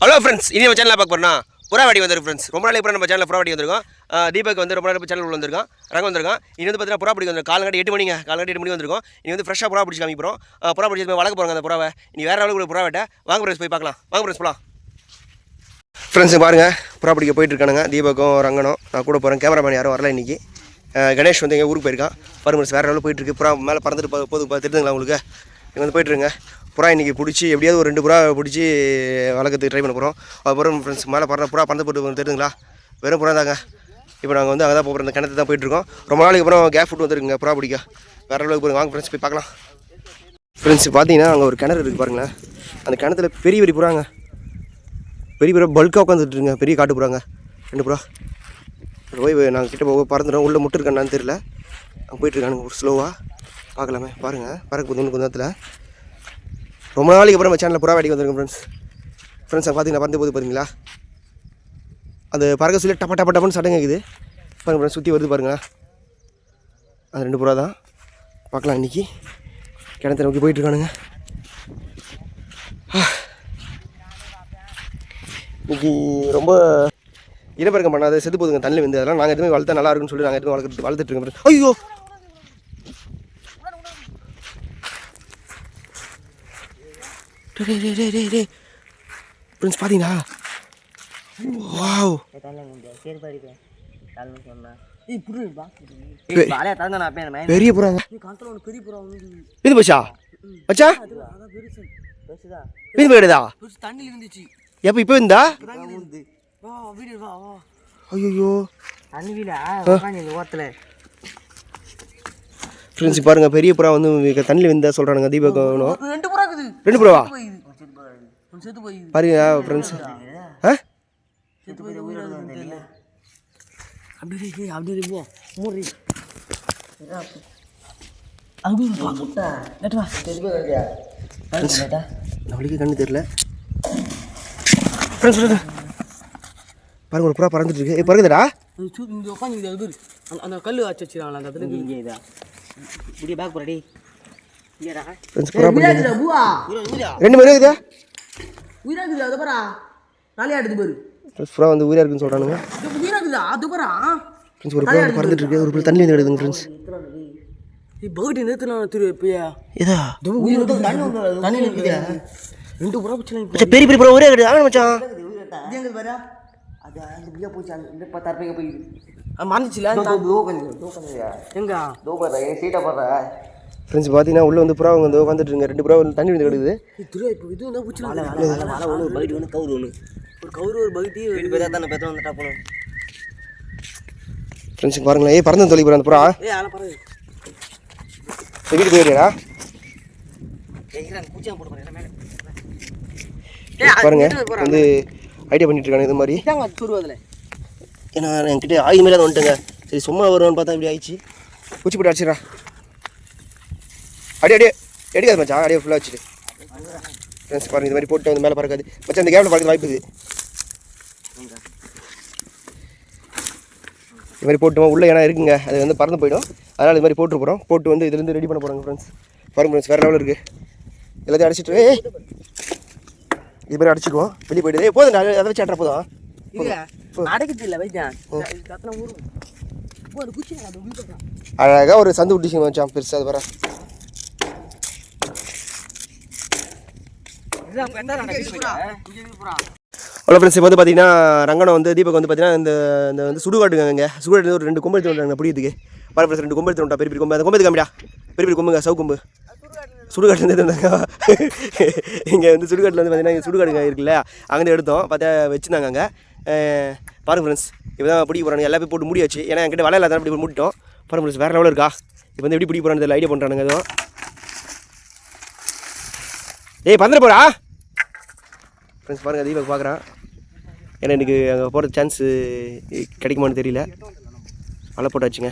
Hello friends இனி நம்ம சேனலில் பார்க்க போறோம்னா புறாவாடி வந்திருக்கு ஃப்ரெண்ட்ஸ் ரொம்ப நாளைக்கு அப்புறம் நம்ம சேனலில் புறாவாடி வந்திருக்கோம். தீபக் வந்து ரொம்ப நாள் சேனல் வந்திருக்கான் ரங்கம் வந்திருக்கான். இனி வந்து பார்த்தீங்கன்னா புறா பிடிக்க வந்து காலங்காட்டி எட்டு மணிங்க. காலங்காட்டி எட்டு மணி வந்திருக்கோம். இனி வந்து ஃப்ரெஷ்ஷாக புறா பிடிச்சி காமிக்கிறோம் புறா பிடிச்சி போய் வளர்க்க போகிறாங்க அந்த புறாவை. இனி வேறு அளவுக்கு புறா வேட்டை. வாங்க ஃப்ரெண்ட்ஸ் போய் பார்க்கலாம். வாங்க ஃப்ரெண்ட்ஸ் போகலாம் ஃப்ரெண்ட்ஸு பாருங்கள் புறா பிடிக்க போயிட்டு இருக்கானுங்க. தீபக்கும் ரங்கனும். நான் கூட போகிறேன் கேமராமேன் யாரும் வரல இன்னைக்கு. கணேஷ் வந்து எங்கள் ஊருக்கு போயிருக்கான். பாருங்க ஃப்ரெண்ட்ஸ் வேறு லெவலில் போயிட்டுருக்கு புறா மேலே பறந்துட்டு போது பா- உங்களுக்கு? இங்கே வந்து போயிட்டுருங்க. புறா இன்றைக்கி பிடிச்சி எப்படியாவது ஒரு ரெண்டு புறா பிடிச்சி வளர்க்கறதுக்கு ட்ரை பண்ண போகிறோம் அதுக்கப்புறம் ஃப்ரெண்ட்ஸ் மேலே பறந்த புறா பறந்து போட்டு தெரியுதுங்களா வெறும் புறா தாங்க. இப்போ நாங்கள் வந்து அங்கே தான் போகிறோம் இந்த கிணத்து தான் போயிட்டுருக்கோம். ரொம்ப நாளைக்கு அப்புறம் கேப் ஃபுட் வந்துருக்குங்க புறா பிடிக்க. வேறு அளவுக்கு போய் வாங்க ஃப்ரெண்ட்ஸ் போய் பார்க்கலாம். ஃப்ரெண்ட்ஸ் பார்த்தீங்கன்னா அங்கே ஒரு கிணறு இருக்குது பாருங்களேன். அந்த கிணத்துல பெரிய பெரிய புறாங்க. பெரிய பெரிய பல்காக உட்காந்துட்டுருங்க பெரிய காட்டு புறாங்க. ரெண்டு புறா. போய் நாங்கள் கிட்டே போக பறந்துடும் உள்ளே முட்டு இருக்கான்னு தெரியல. அங்கே போயிட்டுருக்கானுங்க ஒரு ஸ்லோவாக பார்க்கலாமே. பாருங்கள் பறக்க போது கொஞ்ச நேரத்தில். ரொம்ப நாளைக்கு அப்புறம் நம்ம சேனலில் புறா வேடிக்கை வந்திருக்கோம் ஃப்ரெண்ட்ஸ் ஃப்ரெண்ட்ஸ் பார்த்தீங்கன்னா பறந்து போது பார்த்தீங்களா அந்த பறக்க சொல்லி டப்ப டப்ப டப்பன்னு சட்டம் கேட்குது பாருங்க ஃப்ரெண்ட்ஸ் சுற்றி வருது பாருங்களா அது ரெண்டு புறா தான். பார்க்கலாம் இன்றைக்கி கிணத்த நோக்கி போயிட்டுருக்கானுங்க இன்னைக்கு ரொம்ப இனப்பெருக்கம் பண்ணாத செத்து போதுங்க தண்ணி வந்து அதெல்லாம் நாங்கள் எதுவுமே வளர்த்தா நல்லா இருக்குன்னு சொல்லி நாங்கள் எதுவுமே வளர்க்குறது வளர்த்துட்டு இருக்கோம் ஐயோ! டேய் டேய் டேய் டேய் டேய் ஃப்ரெண்ட்ஸ் பார்த்தீங்களா வாவ் பெரிய புறாங்க. இது பச்சா? பச்சா இது போயிடுதா? எப்போ இப்போ இருந்தா. ஐயோ ஓரத்தில். ஃப்ரெண்ட்ஸ் பாருங்க பெரிய புறா வந்து தண்ணியில் வந்தா சொல்கிறானுங்க தீபக் செத்து போயிது உயிர் தெரியல அப்படி இருக்கு அப்படி இருக்கு மூடி நம்மளுக்கே கண்ணு தெரியல பாருங்க ஒரு புறா பறந்துட்டு இருக்கு. இங்கே உட்காந்து இது இருக்கு அந்த அந்த கல் வச்சு வச்சிருக்காங்களா அந்த இடத்துல இங்கே இதா. இப்படியே பேக் போறடி ரெண்டு பேரும் இருக்குதா? உயிராக்குது அது பாரா. நாளையா எடுத்து பாரு ஃப்ரெண்ட்ஸ் புறா வந்து உயிராக இருக்குன்னு சொல்கிறானுங்க அது பாரா. ஃப்ரெண்ட்ஸ் ஒரு வந்து பறந்துட்டு இருக்கு. ஒரு தண்ணி வந்து எடுக்குதுங்க ஃப்ரெண்ட்ஸ் திரு இதா தண்ணி நிற்குது ரெண்டு புறா பிடிச்சலாம் பெரிய பெரிய புறா ஒரே கிடையாது ஆமாம் மச்சான். இது எங்க பாரு? அது அந்த பிள்ளை போச்சு அந்த இந்த பத்தாயிரம் ரூபாய்க்கு போயிடுது மறந்துச்சுல எங்க? ஃப்ரெண்ட்ஸ் பார்த்தீங்கன்னா உள்ளே வந்து புறா வந்து உட்காந்துட்டு இருங்க ரெண்டு புறா வந்து தண்ணி வந்து கிடக்குது. இது வந்து ஒன்று கவுரு ஒன்று ஒரு கவுரு ஒரு பகுதி வீடு பேர் தானே பெற்ற வந்துட்டா போகணும் ஃப்ரெண்ட்ஸ் பாருங்களேன். ஏய் பறந்து தொலைக்கு அந்த புறா. ஏய் பூச்சியா போட்டு பாருங்க மேலே. பாருங்க. வந்து ஐடியா பண்ணிட்டு இருக்காங்க இது மாதிரி. ஏன்னா என்கிட்ட ஆயுதமே தான் வந்துட்டுங்க. சரி சும்மா வருவான்னு பார்த்தா இப்படி ஆயிடுச்சு. குச்சி போட்டு அடிச்சிடா அடி அடி. எடுக்காது மச்சான். அடியே ஃபுல்லாக வச்சுட்டு ஃப்ரெண்ட்ஸ் பாருங்க இது மாதிரி போட்டு வந்து மேலே பறக்காது. மச்சான் இந்த கேமில் பறக்க வாய்ப்பு இது மாதிரி போட்டு உள்ளே ஏன்னா இருக்குங்க. அது வந்து பறந்து போயிடும். அதனால் இது மாதிரி போட்டு போகிறோம் போட்டு வந்து இதுலேருந்து ரெடி பண்ண போகிறாங்க ஃப்ரெண்ட்ஸ் பாருங்க ஃப்ரெண்ட்ஸ் வேறு லெவலில் இருக்குது எல்லாத்தையும் அடிச்சிட்டு இது மாதிரி அடிச்சுக்குவோம். வெளியே போயிடுது ஏய், போதும் அதை வச்சு அட்ரா போதும். அழகாக ஒரு சந்து விட்டுச்சு மச்சான். பெருசாக அது வர இதுதான் பெண்டா நடக்குது இங்கே பூரா அவ்வளோ ஃப்ரெண்ட்ஸ் இப்போ வந்து பார்த்தீங்கன்னா ரங்கனம் வந்து தீபக் வந்து பார்த்தீங்கன்னா இந்த இந்த வந்து சுடுகாட்டுங்க சுடுகாட்டு ஒரு ரெண்டு கொம்பு எடுத்து வந்துட்டாங்க பிடிக்கிறதுக்கு. பாரு ஃப்ரெண்ட்ஸ் ரெண்டு கொம்பு எடுத்து வந்துட்டா பெரிய பெரிய கொம்பு அந்த கொம்பு எடுத்து காமிடா பெரிய பெரிய கொம்புங்க சவு கொம்பு. சுடுகாட்டுல இருந்து இருந்தாங்க இங்கே வந்து சுடுகாட்டில் வந்து பார்த்தீங்கன்னா இங்கே சுடுகாடுங்க இருக்குல்ல அங்கேருந்து எடுத்தோம். பார்த்தா வச்சுருந்தாங்க அங்கே. பாருங்க ஃப்ரெண்ட்ஸ் இப்போ தான் பிடிக்க போகிறாங்க எல்லாமே போட்டு முடியாச்சு. ஏன்னா என்கிட்ட வலை இல்லாத இப்படி மூடிட்டோம். பாருங்க ஃப்ரெண்ட்ஸ் வேறு லெவலில் இருக்கா? இப்போ வந்து எப்படி பிடிக்க போகிறான்னு ஐடியா பண்ணுறானுங்க எதுவும் ஏய் பந்திர போகிறா ஃப்ரெண்ட்ஸ் பாருங்கள் தீபக் பார்க்குறான் ஏன்னா எனக்கு அங்கே போகிற சான்ஸு கிடைக்குமான்னு தெரியல. வலை போட்டாச்சுங்க.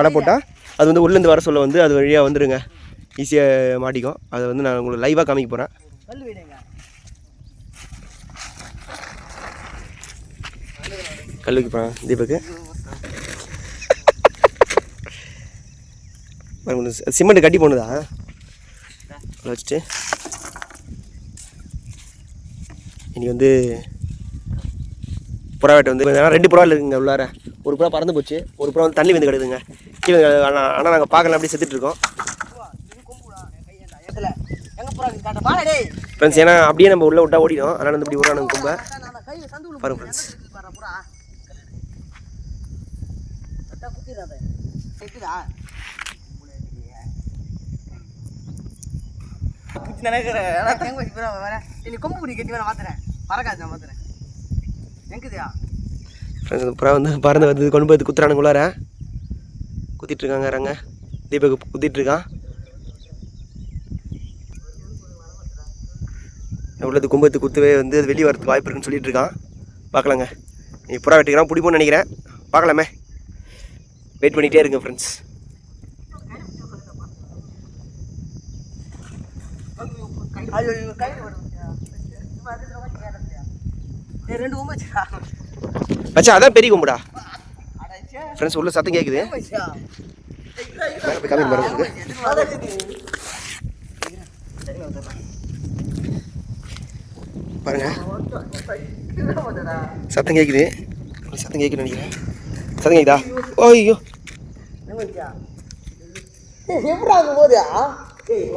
வலை போட்டால் அது வந்து உள்ளேருந்து வர சொல்ல வந்து அது வழியாக வந்துருங்க. ஈஸியாக மாட்டிக்கும். அதை வந்து நான் உங்களுக்கு லைவாக காமிக்க போகிறேன் கல்லுக்கு போகிறேன் தீபக்கு. சிமெண்ட் கட்டி போனதா? உள்ள வச்சுட்டு. இன்றைக்கி வந்து புறா வேட்டை வந்து ரெண்டு புறாவில் இருக்குங்க உள்ளார. ஒரு புறா பறந்து போச்சு ஒரு புறா வந்து தண்ணி வந்து கிடக்குதுங்க. கீழே ஆனால் ஆனால் நாங்கள் பார்க்கலாம் அப்படியே செத்துட்ருக்கோம் ஃப்ரெண்ட்ஸ் ஏன்னா அப்படியே நம்ம உள்ளே விட்டா ஓடிடும். அதனால் வந்து இப்படி விட்றானுங்க கும்ப. பாருங்க ஃப்ரெண்ட்ஸ் பாரு புறா கட்டா குத்திராத கேக்குதா குத்தி நினைக்கிறேன் எங்க வச்சு புறா வர நீ கொம்பு பிடி கட்டி வேற மாத்துறேன். பறக்காது நான் மாத்துறேன். எங்குதியா? ஃப்ரெண்ட்ஸ் இந்த புறா வந்து பறந்து வந்து கொண்டு போய் குத்துறானுங்க உள்ளார. குத்திட்டு இருக்காங்க ரங்க தீபக் குத்திட்டு இருக்கான் உள்ளது கும்பத்து குத்துவே வந்து அது வெளியே வரதுக்கு வாய்ப்பு இருக்குன்னு சொல்லிட்டு இருக்கான் பார்க்கலாங்க. நீ புறா வெட்டிக்கிறான் பிடிப்போம்னு நினைக்கிறேன். பார்க்கலாமே. வெயிட் பண்ணிகிட்டே இருங்க ஃப்ரெண்ட்ஸ் ஐயோ ஐயோ கையில ஏய் ரெண்டு வச்சுடா மச்சான் அதான் பெரிய கும்புடா. ஃப்ரெண்ட்ஸ் உள்ள சத்தம் கேட்குது வச்சா மேலே போய் காமி பாருங்க பாருங்க. சத்தம் கேட்குது சத்தம் கேட்குது நினைக்கிறேன். சத்தம் கேட்குதா ஓ ஐயோ எப்படா போதா ஏய்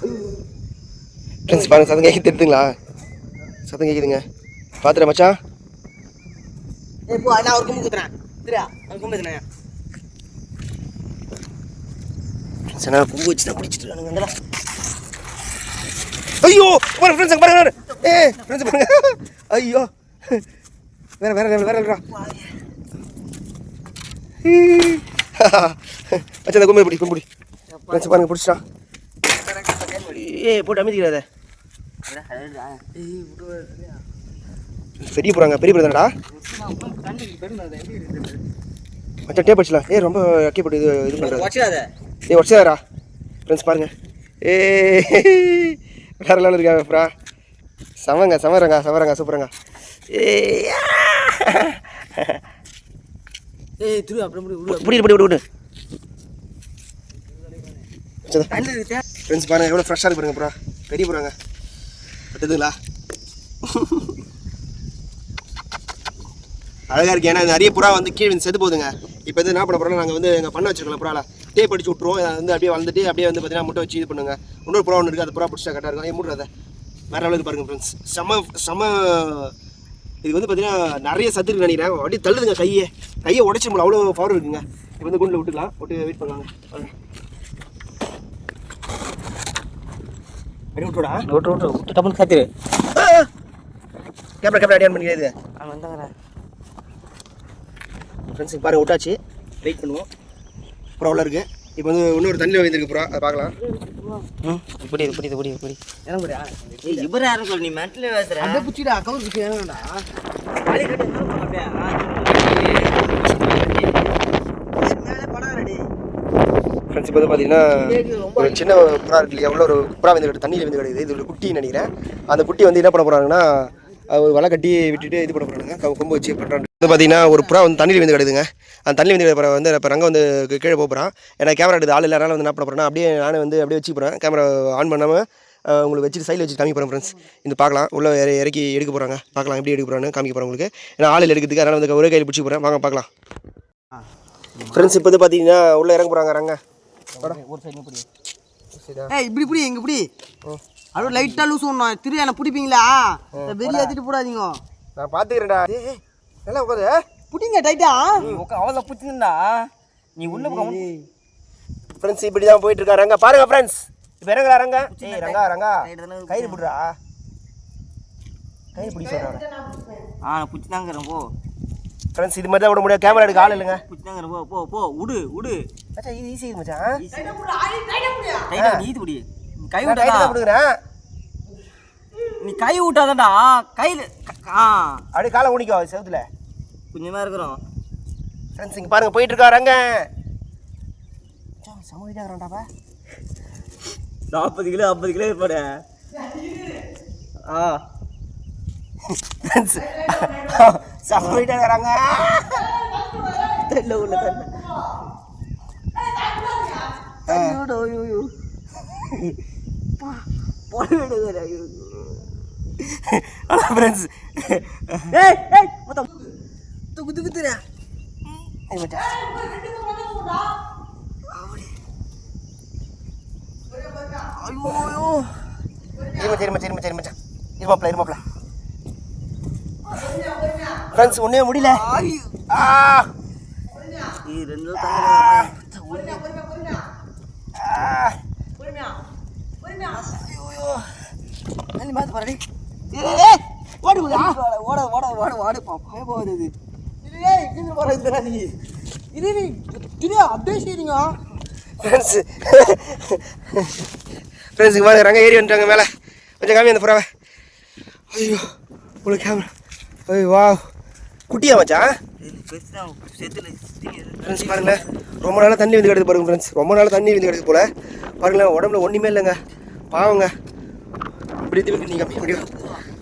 ஃப்ரெண்ட்ஸ் பாருங்க சத்தம் கேட்குது தெரியுதுங்களா? சத்தம் கேட்குதுங்க. பார்த்துட்டு மச்சான். ஏய் போ நான் ஒரு கும்பு குத்துறேன். சரியா ஒரு கும்பு குத்துறேன். ஃப்ரெண்ட்ஸ் என்ன கும்பு வச்சு தான் பிடிச்சிட்டு இருக்கானுங்க. ஐயோ பாருங்க ஃப்ரெண்ட்ஸ் பாருங்க. ஏ ஃப்ரெண்ட்ஸ் பாருங்க. ஐயோ. வேற வேற வேற வேற மச்சான் கும்பு பிடி கும்பு பிடி. ஃப்ரெண்ட்ஸ் பாருங்க பிடிச்சிட்டான். ஏய் போட்டு அமைதிக்கிறாத. பெரிய போகிறாங்க பெரிய பிரதனடா மச்சான் டேப் அடிச்சலாம் ஏய் ரொம்ப அக்கி போட்டு இது இது பண்ணுறாரு வச்சிடாத ஏய் வச்சாரா ஃப்ரெண்ட்ஸ் பாருங்க. ஏ வேற லெவலில் இருக்கா ஃப்ரா சமங்க சமரங்க சமரங்க சூப்பரங்க. ஏ ஏய் திரு விடு இப்படி இப்படி விடு. விடு ஃப்ரெண்ட்ஸ் பாருங்கள் எவ்வளோ ஃப்ரெஷ்ஷாக இருக்கு பாருங்க ப்ரா பெரிய போகிறாங்க பட்டுதுங்களா அழகாக இருக்கு. ஏன்னா நிறைய புறா வந்து கீழே வந்து செத்து போகுதுங்க. இப்போ வந்து என்ன பண்ண போகிறோம் நாங்கள் வந்து எங்கள் பண்ண வச்சிருக்கோம் புறால டே படிச்சு விட்ருவோம் அதை வந்து அப்படியே வளர்ந்துட்டு அப்படியே வந்து பார்த்தீங்கன்னா முட்டை வச்சு இது பண்ணுங்க. இன்னொரு புறா ஒன்று இருக்குது அது புறா பிடிச்சா கரெக்டாக இருக்கும். ஏன் மூடுறத. வேற அளவுக்கு பாருங்கள் ஃப்ரெண்ட்ஸ் செம்ம செம்ம இது வந்து பார்த்தீங்கன்னா நிறைய சத்து நினைக்கிறேன். அப்படியே தள்ளுதுங்க கையை. கையை உடச்சி முடியல அவ்வளோ பவர் இருக்குங்க. இப்போ வந்து குண்டில் விட்டுக்கலாம். விட்டு வெயிட் பண்ணலாங்க பாருங்க. அப்படியே விட்டுடா விட்டு விட்டு விட்டு டப்புன்னு காத்திரு கேமரா கேமரா அடியான் பண்ணிக்கிறது அவன் வந்தாங்கடா. ஃப்ரெண்ட்ஸ் பாருங்க விட்டாச்சு. வெயிட் பண்ணுவோம். புறா உள்ள இருக்கு. இப்போ வந்து இன்னொரு தண்ணியில் வைந்திருக்கு புறா. அதை பார்க்கலாம். ம் இப்படி இப்படி இப்படி இப்படி இறங்குறியா ஏய் இவர சொல்ல நீ மென்டல் பேசுற அப்படியே புச்சிடா கவர் புச்சி இறங்குடா அடி கட்டி மேல போங்க அப்படியே மேலே படம் ரெடி ஃப்ரெண்ட்ஸ் இப்போ வந்து பார்த்தீங்கன்னா ஒரு சின்ன புறா இருக்கு இல்லையா உள்ள ஒரு புறா வந்து கிடக்கு தண்ணியில் வந்து கிடையாது இது ஒரு குட்டி நினைக்கிறேன். அந்த குட்டி வந்து என்ன பண்ண போகிறாங்கன்னா ஒரு வலை கட்டி விட்டுட்டு இது பண்ண போகிறாங்க கொம்பு வச்சு பண்ணுறாங்க வந்து பார்த்தீங்கன்னா ஒரு புறா வந்து தண்ணியில் வந்து கிடக்குதுங்க. அந்த தண்ணி வந்து கிடக்கிற வந்து இப்போ ரங்க வந்து கீழே போக போகிறான் ஏன்னா கேமரா எடுத்து ஆள் இல்லைனால வந்து என்ன பண்ண போகிறேன்னா அப்படியே நானே வந்து அப்படியே வச்சு போகிறேன் கேமரா ஆன் பண்ணாமல் உங்களுக்கு வச்சுட்டு சைடில் வச்சு காமிக்க போகிறேன் ஃப்ரெண்ட்ஸ் இந்த பார்க்கலாம் உள்ள இற இறக்கி எடுக்க போகிறாங்க பார்க்கலாம் எப்படி எடுக்க போகிறான்னு காமிக்க போகிறேன் உங்களுக்கு. ஏன்னா ஆளில் எடுக்கிறதுக்கு அதனால் வந்து ஒரே கையில் பிடிச்சி போகிறேன் வாங்க பார்க்கலாம் ஃப்ரெண்ட்ஸ் இப்போ வந்து பார்த்தீங்கன்னா உள்ளே இறங்க போகிறாங்க ரங்க. ஒரு சைடு இப்படி ஏய் இப்படி இப்படி இங்க இப்படி. அப்படியே லைட்டா லூஸ் பண்ணணும் திரு என்ன பிடிப்பீங்களா? வெளியே ஏத்திட்டு போடாதீங்க. நான் பார்த்துக்கிறேன்டா ஏய் நல்லா உட்காது பிடிங்க டைட்டா அவளை பிடிச்சிருந்தா. நீ உள்ள ஃப்ரெண்ட்ஸ் இப்படி தான் போயிட்டு இருக்கா ரங்கா பாருங்க ஃப்ரெண்ட்ஸ் இப்போ இறங்குறா ரங்கா. ஏய் ரங்கா ரங்கா. கயிறு பிடுறா. கயிறு பிடி சொல்கிறாங்க ஆ பிடிச்சிதாங்கிறேன் போ. ஃப்ரெண்ட்ஸ் இது மாதிரி தான் விட முடியாது. கேமரா எடுக்க ஆள் இல்லைங்க. போ போ போ விடு விடு மச்சான் இது ஈஸி மச்சான். டைட்டா நீ இது பிடி நீ கை விட்டாதா கொடுக்குறேன் நீ கை விட்டாதடா கையில் ஆ. அப்படியே காலை ஊனிக்கோ செவுத்துல. கொஞ்சமா இருக்கிறோம். ஃப்ரெண்ட்ஸ் இங்கே பாருங்க போயிட்டு இருக்கா ரங்க மச்சான் செம வீடாக இருக்கிறான்டாப்பா நாற்பது கிலோ ஐம்பது கிலோ இருப்பாரு ஆ. ஃப்ரெண்ட்ஸ் செம வீடாக இருக்கிறாங்க தெரியல உள்ள தெரியல ஐயோடா, ஐயோ, ஐயோ. பா, போட வேண்டியதுடா, ஐயோ. அதான் ஃப்ரெண்ட்ஸ் ஏய், ஏய், மொத்தம். தூக்கு, தூக்கு, தூக்குடா. ஏய், மச்சான். ஃப்ரெண்ட்ஸ் ஒன்றே முடியல. ஓடு. ஓட, ஓட, ஓட, ஓடு, பாப்பா, போகுது ஃப்ரெண்ட்ஸுக்கு பாருங்க ரங்க ஏறி வந்துட்டாங்க மேலே. கொஞ்சம் காமி அந்த புறாவை. ஐயோ உங்களுக்கு கேமரா ஐயோ வா குட்டியா மச்சான்? ஃப்ரெண்ட்ஸ் பாருங்களேன் ரொம்ப நாளாக தண்ணி வந்து கிடக்கு பாருங்க ஃப்ரெண்ட்ஸ் ரொம்ப நாளாக தண்ணி வந்து கிடக்கு போல. பாருங்களேன் உடம்புல ஒன்றுமே இல்லைங்க. பாவங்க. இப்படி திருப்பி நீங்கள் கம்மி முடியும்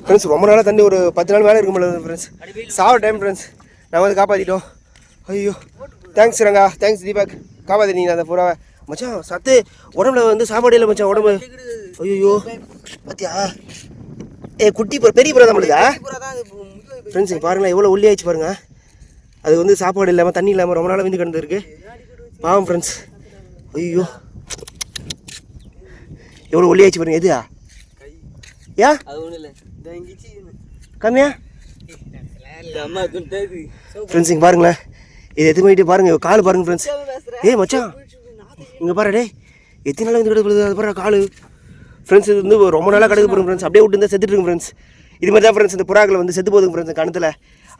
ஃப்ரெண்ட்ஸ் ரொம்ப நாளாக தண்ணி ஒரு பத்து நாள் மேலே இருக்கும் போல ஃப்ரெண்ட்ஸ் சாவ டைம் ஃப்ரெண்ட்ஸ் நான் வந்து காப்பாற்றிட்டோம் ஐயோ. தேங்க்ஸ் ரங்கா. தேங்க்ஸ் தீபக். காப்பாற்றினீங்க அந்த புறாவை. மச்சான் சத்து. உடம்புல வந்து சாப்பாடு இல்லை மச்சான் உடம்பு. ஐயோ பாத்தியா? ஏ குட்டி பெரிய புறா தான் நம்மளுக்கா பூரா தான் இது முதுகு ஃப்ரெண்ட்ஸ் பாருங்களேன் எவ்வளோ ஒல்லி ஆயிடுச்சு பாருங்க. அது வந்து சாப்பாடு இல்லாமல் தண்ணி இல்லாமல் ரொம்ப நாளாக வந்து கிடந்திருக்கு. பாவம் ஃப்ரெண்ட்ஸ் ஐயோ. எவ்வளோ ஒல்லி ஆயிடுச்சு பாருங்க எதுயா யா? கம்மியா? அம்மா குண்டாது ஃப்ரெண்ட்ஸ் இங்கே பாருங்களேன். இது எது பண்ணிட்டு பாருங்க கால் பாருங்க ஃப்ரெண்ட்ஸ் ஏய் மச்சான். இங்கே பாரு டேய். எத்தனை நாள் வந்து கிடக்குது அது பாரு கால். ஃப்ரெண்ட்ஸ் இது வந்து ரொம்ப நாளாக கிடக்கு போகிறோம் ஃப்ரெண்ட்ஸ் அப்படியே விட்டு இருந்தால் செத்துட்டு இருக்கு ஃப்ரெண்ட்ஸ் இது மாதிரி தான் ஃப்ரெண்ட்ஸ் இந்த புறாக்கள் வந்து செத்து போதுங்க ஃப்ரெண்ட்ஸ் கணத்தில்.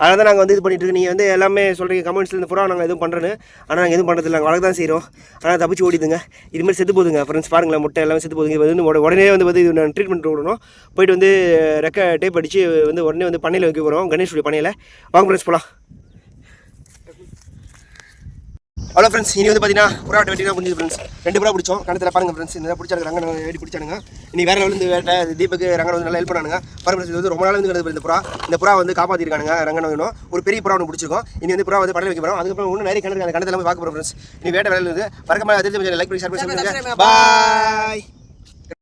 அதனால் தான் நாங்கள் வந்து இது பண்ணிட்டு இருக்கோம். நீங்கள் வந்து எல்லாமே சொல்கிறீங்க கமெண்ட்ஸில் இந்த புறா நாங்கள் எதுவும் பண்ணுறேன்னு ஆனால் நாங்கள் எதுவும் பண்ணுறதில்ல நாங்கள் வளர்க்க தான் செய்கிறோம் ஆனால் தப்பிச்சு ஓடிதுங்க இது மாதிரி செத்து போகுதுங்க ஃப்ரெண்ட்ஸ் பாருங்களேன் முட்டை எல்லாமே செத்து போதுங்க இது வந்து உடனே வந்து வந்து இது நான் ட்ரீட்மெண்ட் விடணும். போயிட்டு வந்து ரெக்க டேப் அடித்து வந்து உடனே வந்து பண்ணையில் வைக்க போகிறோம் கணேஷுடைய பண்ணையில். வாங்க ஃப்ரெண்ட்ஸ் போகலாம் அவ்வளோ ஃப்ரெண்ட்ஸ் இனி வந்து பார்த்தீங்கன்னா புறா வெட்டி தான் முடிஞ்சது ஃப்ரெண்ட்ஸ் ரெண்டு புறா பிடிச்சோம். கணத்தில் பாருங்க ஃப்ரெண்ட்ஸ் இந்த பிடிச்சாங்க ரங்கன் வெடி பிடிச்சானுங்க. இனி வேற இந்த வேட்டை தீபக் ரங்கன் வந்து நல்லா ஹெல்ப் பண்ணானுங்க. பாருங்க இது வந்து ரொம்ப நாள் வந்து கிடக்குது இந்த புறா. இந்த புறா வந்து காப்பாற்றிருக்கானுங்க ரங்கன் வேணும் ஒரு பெரிய புறா ஒன்று பிடிச்சிருக்கோம். இனி வந்து புறா வந்து படம் வைக்க போகிறோம் அதுக்கப்புறம் இன்னும் நிறைய கிணறு அந்த கணத்தில் போய் பார்க்க போகிறோம் ஃப்ரெண்ட்ஸ் இனி வேட்டை வேலை இருக்குது மறக்காம லைக் பண்ணி ஷேர் பண்ணி பாய்